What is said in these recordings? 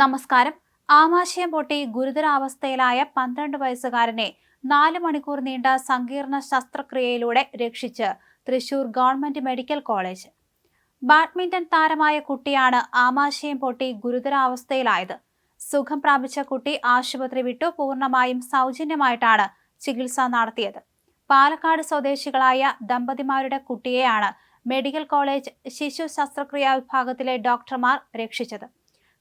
നമസ്കാരം. ആമാശയം പൊട്ടി ഗുരുതരാവസ്ഥയിലായ പന്ത്രണ്ട് വയസ്സുകാരനെ നാല് മണിക്കൂർ നീണ്ട സങ്കീർണ ശസ്ത്രക്രിയയിലൂടെ രക്ഷിച്ച് Thrissur government medical college. Badminton താരമായ കുട്ടിയാണ് ആമാശയം പൊട്ടി ഗുരുതരാവസ്ഥയിലായത്. സുഖം പ്രാപിച്ച കുട്ടി ആശുപത്രി വിട്ടു പൂർണമായും സൗജന്യമായിട്ടാണ് ചികിത്സ നടത്തിയത്. പാലക്കാട് സ്വദേശികളായ ദമ്പതിമാരുടെ കുട്ടിയെയാണ് മെഡിക്കൽ കോളേജ് ശിശു ശസ്ത്രക്രിയാ വിഭാഗത്തിലെ ഡോക്ടർമാർ രക്ഷിച്ചത്.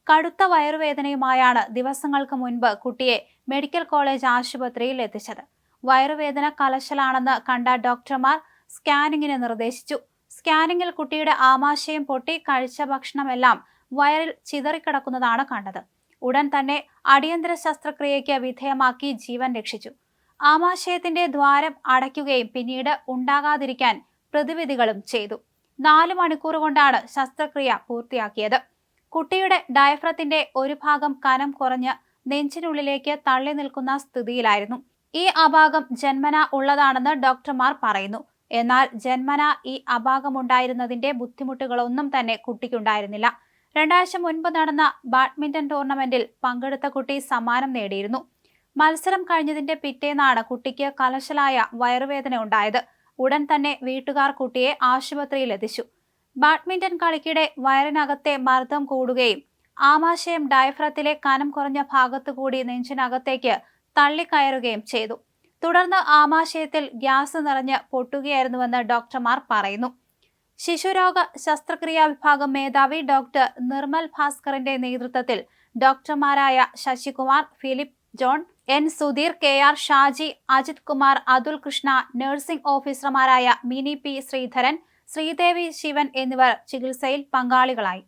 കടുത്ത വയറുവേദനയുമായാണ് ദിവസങ്ങൾക്ക് മുൻപ് കുട്ടിയെ മെഡിക്കൽ കോളേജ് ആശുപത്രിയിൽ എത്തിച്ചത്. വയറുവേദന കലശലാണെന്ന് കണ്ട ഡോക്ടർമാർ സ്കാനിങ്ങിന് നിർദ്ദേശിച്ചു. സ്കാനിങ്ങിൽ കുട്ടിയുടെ ആമാശയം പൊട്ടി കഴിച്ച ഭക്ഷണമെല്ലാം വയറിൽ ചിതറിക്കിടക്കുന്നതാണ് കണ്ടത്. ഉടൻ തന്നെ അടിയന്തര ശസ്ത്രക്രിയയ്ക്ക് വിധേയമാക്കി ജീവൻ രക്ഷിച്ചു. ആമാശയത്തിന്റെ ദ്വാരം അടയ്ക്കുകയും പിന്നീട് ഉണ്ടാകാതിരിക്കാൻ പ്രതിവിധികളും ചെയ്തു. നാല് മണിക്കൂർ കൊണ്ടാണ് ശസ്ത്രക്രിയ പൂർത്തിയാക്കിയത്. കുട്ടിയുടെ ഡയഫ്രത്തിന്റെ ഒരു ഭാഗം കനം കുറഞ്ഞ് നെഞ്ചിനുള്ളിലേക്ക് തള്ളി നിൽക്കുന്ന സ്ഥിതിയിലായിരുന്നു. ഈ അഭാഗം ജന്മന ഉള്ളതാണെന്ന് ഡോക്ടർമാർ പറയുന്നു. എന്നാൽ ജന്മന ഈ അഭാഗമുണ്ടായിരുന്നതിന്റെ ബുദ്ധിമുട്ടുകളൊന്നും തന്നെ കുട്ടിക്കുണ്ടായിരുന്നില്ല. രണ്ടാഴ്ച മുൻപ് നടന്ന ബാഡ്മിന്റൺ ടൂർണമെന്റിൽ പങ്കെടുത്ത കുട്ടി സമ്മാനം നേടിയിരുന്നു. മത്സരം കഴിഞ്ഞതിന്റെ പിറ്റേന്നാണ് കുട്ടിക്ക് കലശലായ വയറുവേദന ഉണ്ടായത്. ഉടൻ തന്നെ വീട്ടുകാർ കുട്ടിയെ ആശുപത്രിയിൽ എത്തിച്ചു ബാഡ്മിന്റൺ കളിക്കിടെ വയറിനകത്തെ മർദ്ദം കൂടുകയും ആമാശയം ഡയഫ്രത്തിലെ കനം കുറഞ്ഞ ഭാഗത്തു ഭാഗത്തുകൂടി നെഞ്ചിനകത്തേക്ക് തള്ളിക്കയറുകയും ചെയ്തു. തുടർന്ന് ആമാശയത്തിൽ ഗ്യാസ് നിറഞ്ഞ് പൊട്ടുകയായിരുന്നുവെന്ന് ഡോക്ടർമാർ പറയുന്നു. ശിശുരോഗ ശസ്ത്രക്രിയാ വിഭാഗം മേധാവി ഡോക്ടർ നിർമ്മൽ ഭാസ്കറിന്റെ നേതൃത്വത്തിൽ ഡോക്ടർമാരായ Sasikumar Philip John N Sudheer K R Shaji Ajith Kumar Athul Krishna nursing ഓഫീസർമാരായ മിനി പി ശ്രീധരൻ ശ്രീദേവി ശിവൻ എന്നിവർ ചികിത്സയിൽ പങ്കാളികളായി.